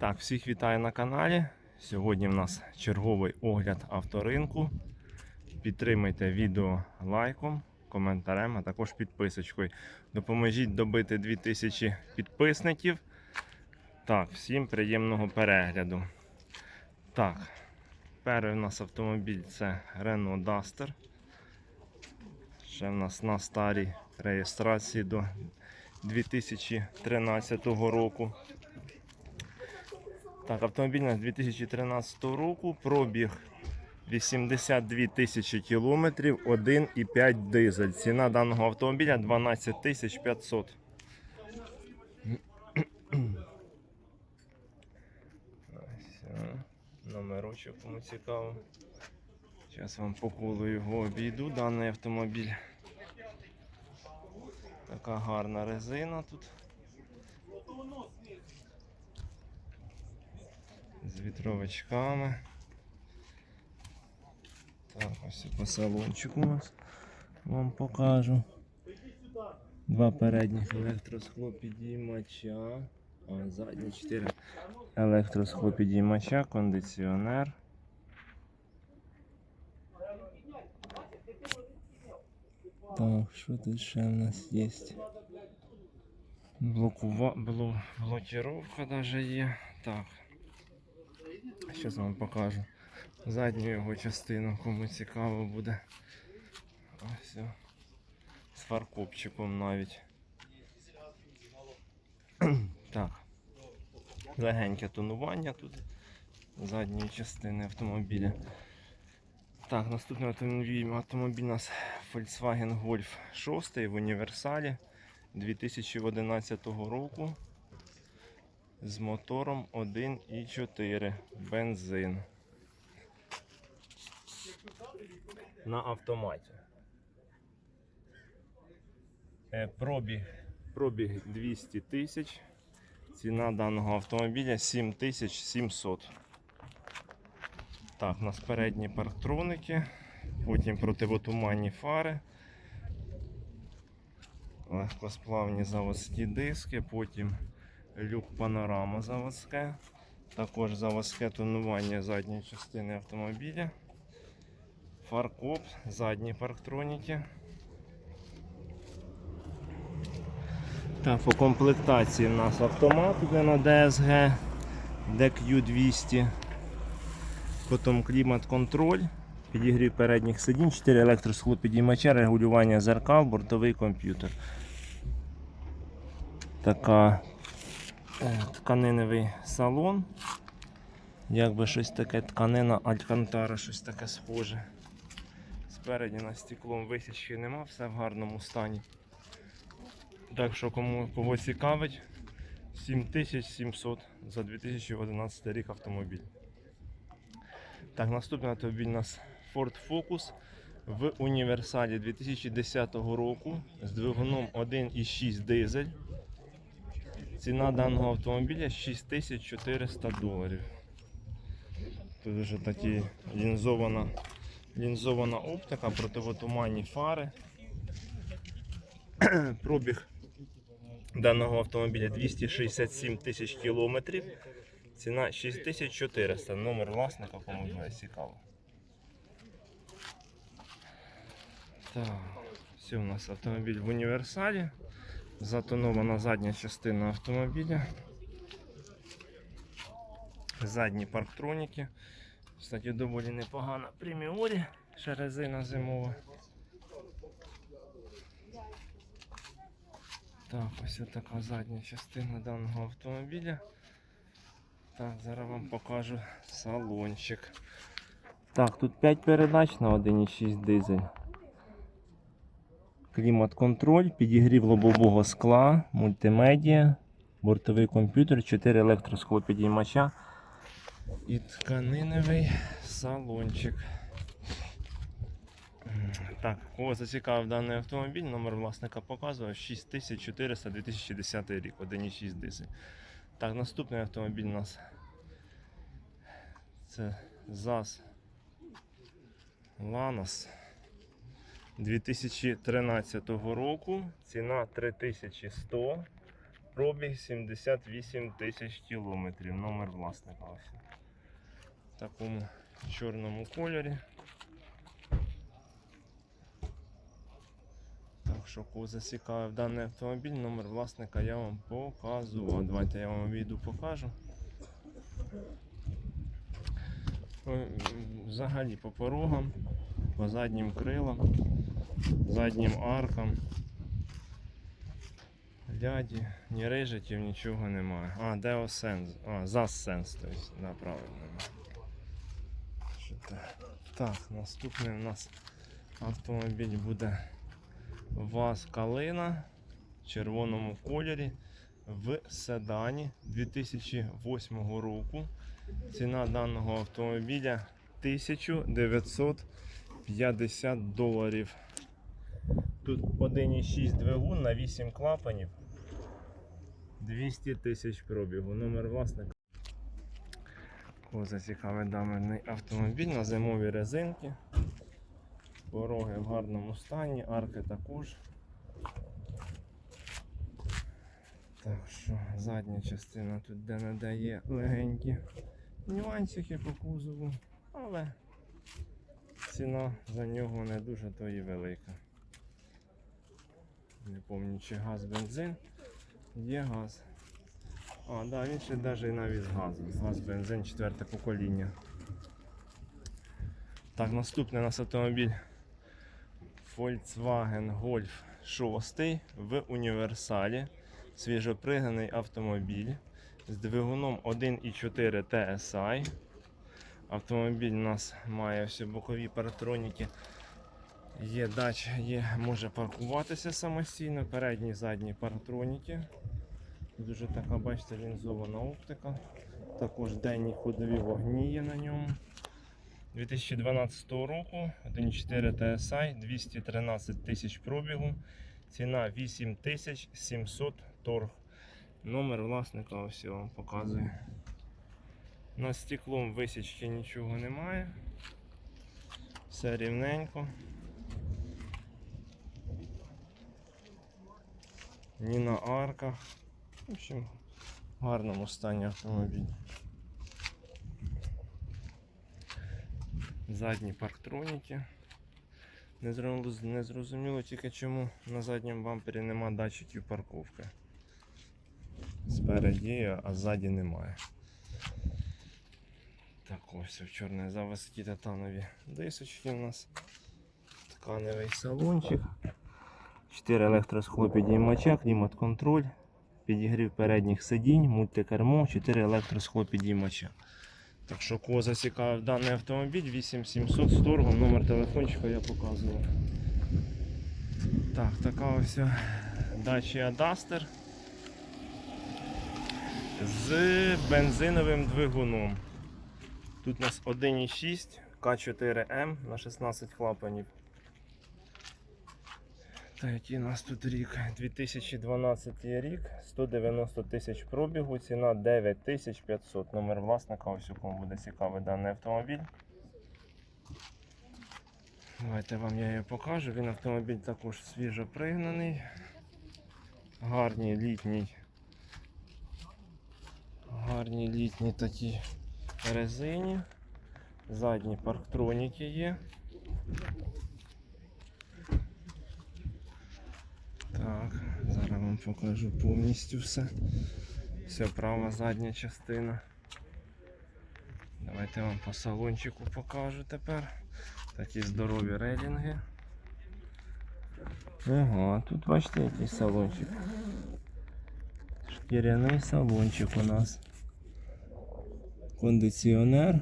Так, всіх вітаю на каналі. Сьогодні в нас черговий огляд авторинку. Підтримайте відео лайком, коментарем, а також підписочкою. Допоможіть добити 2000 підписників. Так, всім приємного перегляду. Так, перший у нас автомобіль це Renault Duster. Ще в нас на старій реєстрації до 2013 року. Так, автомобіль у нас 2013 року, пробіг 82 тисячі кілометрів, 1,5 дизель. Ціна даного автомобіля 12 тисяч 500. Номерочок кому цікаво. Зараз вам по колу його обійду, даний автомобіль. Така гарна резина тут. Вітровичками. Так, ось по салончику у вам покажу. Два передніх електросхлопідіймача. А задні чотири електросхлопідіймача, кондиціонер. Так, що тут ще в нас є? Блокува... Бло... Блокировка даже є. Так. Зараз вам покажу задню його частину, кому цікаво буде. Ось. З фаркопчиком навіть. так. Легеньке тонування тут задньої частини автомобіля. Так, наступний автомобіль, автомобіль у нас Volkswagen Golf 6 в універсалі 2011 року з мотором 1,4 бензин. На автоматі. Е, Пробіг, пробіг 200 тисяч. Ціна даного автомобіля 7700. Так, у нас передні парктроники, потім противотуманні фари, легкосплавні заводські диски, потім люк панорама заводське, також заводське тонування задньої частини автомобіля, фаркоп, задні парктроніки. Так, по комплектації в нас автомат іде на DSG DQ200. Потім клімат-контроль, підігрів передніх сидінь, 4 електросхлопідіймача, регулювання зеркал, бортовий комп'ютер. Така тканиневий салон. Якби щось таке тканина Алькантара, щось таке схоже. Спереді на стеклом висічки нема, все в гарному стані. Так що кому кого цікавить, 7700 за 2011 рік автомобіль. Так, наступний автомобіль у нас Ford Focus в універсалі 2010 року з двигуном 1,6 дизель. Ціна даного автомобіля 6400 доларів. Тут вже такі лінзована, лінзована оптика, противотуманні фари. Пробіг даного автомобіля 267 тисяч кілометрів. Ціна 6400. Номер власника, кому буде цікаво. Так, все у нас автомобіль в універсалі. Затонована задня частина автомобіля. Задні парктроніки. Кстати, доволі непогана преміорі, ще резина зимова. Так, ось така задня частина даного автомобіля. Так, зараз вам покажу салончик. Так, тут 5 передач на 1,6 дизель. Клімат-контроль, підігрів лобового скла, мультимедіа, бортовий комп'ютер, 4 електросхлопідіймача і тканиневий салончик. Так, кого зацікавив даний автомобіль, номер власника показував 6400 2010 рік, 1,6 дизель. Так, наступний автомобіль у нас це ЗАЗ Ланос 2013 року. Ціна 3100. Пробіг 78 тисяч кілометрів. Номер власника ось. В такому чорному кольорі. Так що кого зацікавив даний автомобіль, номер власника я вам показував. Давайте я вам відео покажу. Взагалі по порогам, по заднім крилам, заднім аркам. Ляді, ні рижиків, нічого немає. А, Sense. А, Sense, тобто. Що так? Наступний у нас автомобіль буде ВАЗ Калина в червоному кольорі в седані 2008 року. Ціна даного автомобіля 1950 доларів. Тут 1,6 двигун на 8 клапанів. 200 тисяч пробігу. Номер власника. Кого зацікавий даний автомобіль на зимові резинки. Пороги в гарному стані, арки також. Так що задня частина тут де не де є легенькі нюансики по кузову, але ціна за нього не дуже то і велика. Не пам'ятаю, чи газ, бензин. Є газ. А, да, він ще навіть навіть з газом. Газ, бензин, четверте покоління. Так, наступний у нас автомобіль Volkswagen Golf 6 в універсалі. Свіжопригнаний автомобіль з двигуном 1.4 TSI. Автомобіль у нас має всі бокові паратроніки. Є дач, є, може паркуватися самостійно, передні задні паратроніки. Дуже така, бачите, лінзована оптика. Також денні ходові вогні є на ньому. 2012 року 1.4 TSI, 213 тисяч пробігу, ціна 8700 торг. Номер власника ось я вам показую. Над стеклом висічки нічого немає. Все рівненько. Ні на арках. В общем, в гарному стані автомобіль. Задні парктроніки. Не зрозуміло, тільки чому на задньому бампері нема датчиків парковки. Спереді а ззаді немає. Так ось в чорній заводські титанові дисочки у нас. Тканевий салончик. 4 електросхлопідіймача, клімат-контроль, підігрів передніх сидінь, мультикермо, 4 електросхлопідіймача. Так що кого зацікавив даний автомобіль 8700 з торгом, номер телефончика я показував. Так, така ось Dacia Duster з бензиновим двигуном. Тут у нас 1,6 К4М на 16 клапанів. Та який у нас тут рік? 2012 рік, 190 тисяч пробігу, ціна 9500. Номер власника, ось у кому буде цікавий даний автомобіль. Давайте вам я його покажу. Він автомобіль також свіжо пригнаний. Гарній літній. Гарні літні такі резині. Задні парктроніки є. Так, зараз вам покажу повністю все. Все права задня частина. Давайте вам по салончику покажу тепер. Такі здорові рейлінги. Ага, тут бачите який салончик. Шкіряний салончик у нас. Кондиціонер.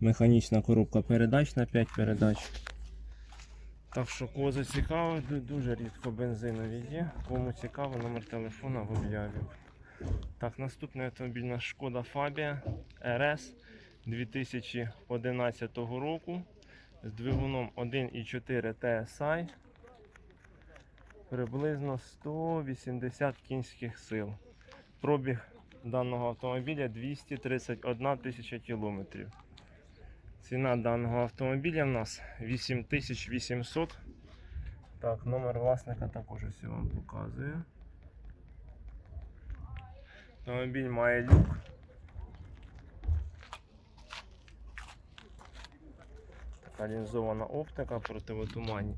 Механічна коробка передач на 5 передач. Так що кого зацікавить, дуже рідко бензинові є. Кому цікаво, номер телефона в об'яві. Так, наступний автомобіль на Шкода Фабія RS 2011 року з двигуном 1,4 TSI. Приблизно 180 кінських сил. Пробіг даного автомобіля 231 тисяча кілометрів. Ціна даного автомобіля в нас 8800. Так, номер власника також ось я вам показую. Автомобіль має люк. Така лінзована оптика, противотуманні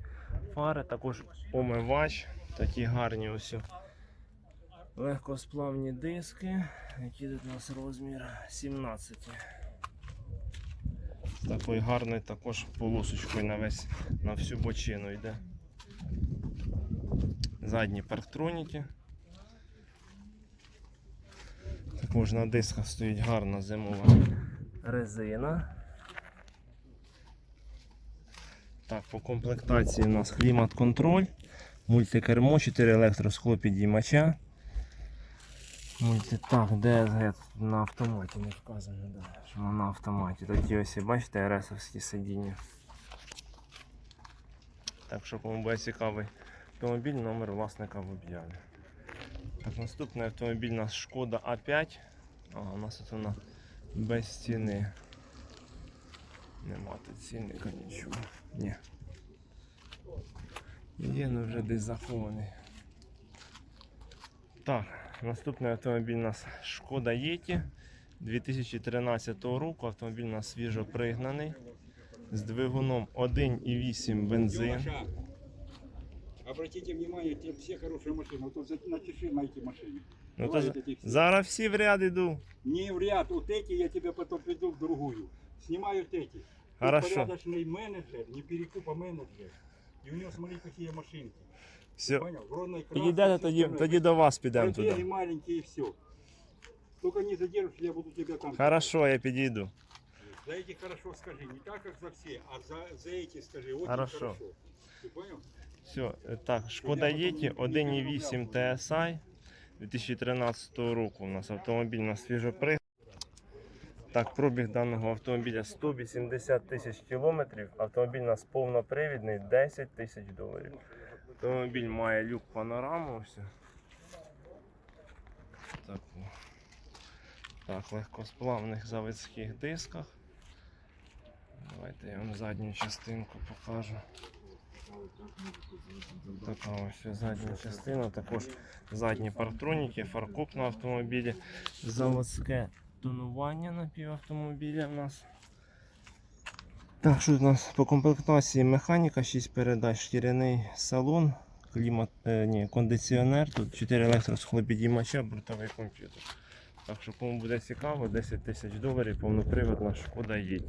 фари, також омивач, такі гарні ось. Легкосплавні диски, які тут у нас розмір 17. З такою гарною також полосочкою на весь на всю бочину йде. Задні парктроніки. Також на дисках стоїть гарна зимова резина. Так, по комплектації у нас клімат-контроль, мультикермо, 4 електросхлопідіймача. Мульти... Так, DSG тут на автоматі не вказано, да, що на автоматі. Тоді ось бачите РСовські сидіння. Так що кому буде цікавий автомобіль, номер власника в об'яві. Так, наступний автомобіль у нас Шкода А5. А, у нас тут вона без ціни. Нема тут цінника нічого. Ні. Є, ну вже десь захований. Так, наступний автомобіль у нас Шкода Єті 2013 року. Автомобіль у нас свіжо пригнаний. З двигуном 1,8 бензин. Леша, обратите внимание, те все хорошие машины. Вот тут за- напиши на эти машины. Ну, то Давай з- вот эти все. зараз всі в ряд іду. Не в ряд, вот эти я тебя потом приду в другую. Снимают эти. Тут Хорошо. порядочный менеджер, не перекупа менеджер. И у него смотри какие машинки. Все. Понял? В родной краске. Підійдете, всё тоді, остальное. тоді до вас підемо Пробеги туди. маленькие и все. Только не задержишься, я буду тебя там. Хорошо, я підійду. За эти хорошо скажи. Не так, как за все, а за, за эти скажи. Очень Хорошо. хорошо. Ты понял? Все, е, так, Шкода Єті 1,8 TSI 2013 року. У нас автомобіль на свіжо при. Так, пробіг даного автомобіля 180 тисяч кілометрів. Автомобіль у нас повнопривідний 10 тисяч доларів. Автомобіль має люк панораму. Ось. Так, так, легкосплавних заводських дисках. Давайте я вам задню частинку покажу. Така ось задня частина, також задні партроніки, фаркоп на автомобілі, заводське тонування на в нас. Так, що у нас по комплектації механіка, 6 передач, шкіряний салон, клімат, е, ні, кондиціонер, тут 4 електросхлопідіймача, бортовий комп'ютер. Так що кому буде цікаво, 10 тисяч доларів, повноприводна шкода Єті.